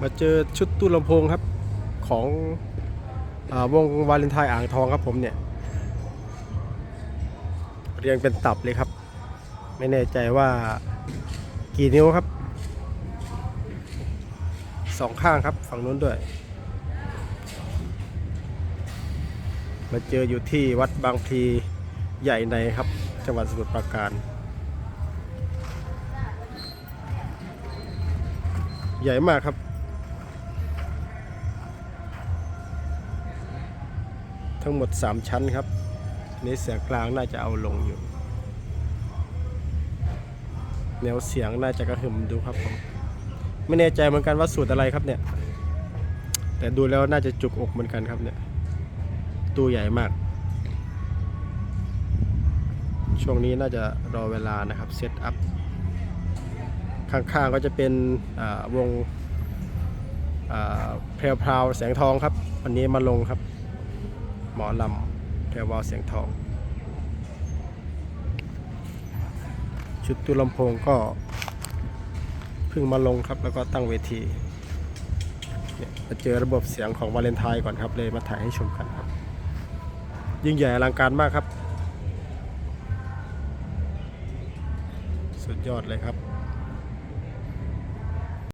มาเจอชุดตู้ลำโพงครับของอวงวาเลนไทน์อ่างทองครับผมเนี่ย เรียงเป็นตับเลยครับ ไม่แน่ใจว่ากี่นิ้วครับสองข้างครับฝั่งนู้นด้วย มาเจออยู่ที่วัดบางพลีใหญ่ในครับ จังหวัดสมุทรปราการ ใหญ่มากครับ ทั้งหมด 3 ชั้นครับอันนี้เสียงกลางน่าจะเอาลงอยู่ แนวเสียงน่าจะกระหึ่มดูครับผมไม่แน่ใจเหมือนกันว่าสูตรอะไรครับเนี่ย แต่ดูแล้วน่าจะจุกอกเหมือนกันครับเนี่ยตู้ใหญ่มาก ช่วงนี้น่าจะรอเวลานะครับเซตอัพข้างๆก็จะเป็นวงแพรวพราวแสงทองครับ วันนี้มาลงครับ หมอลำแพรวาวแสงทอง ชุดตุลำโพงก็เพิ่งมาลงครับแล้วก็ตั้งเวทีเนี่ยมาเจอระบบเสียงของวาเลนไทน์ก่อนครับเลยมาถ่ายให้ชมกันครับ ยิ่งใหญ่อลังการมากครับ สุดยอดเลยครับ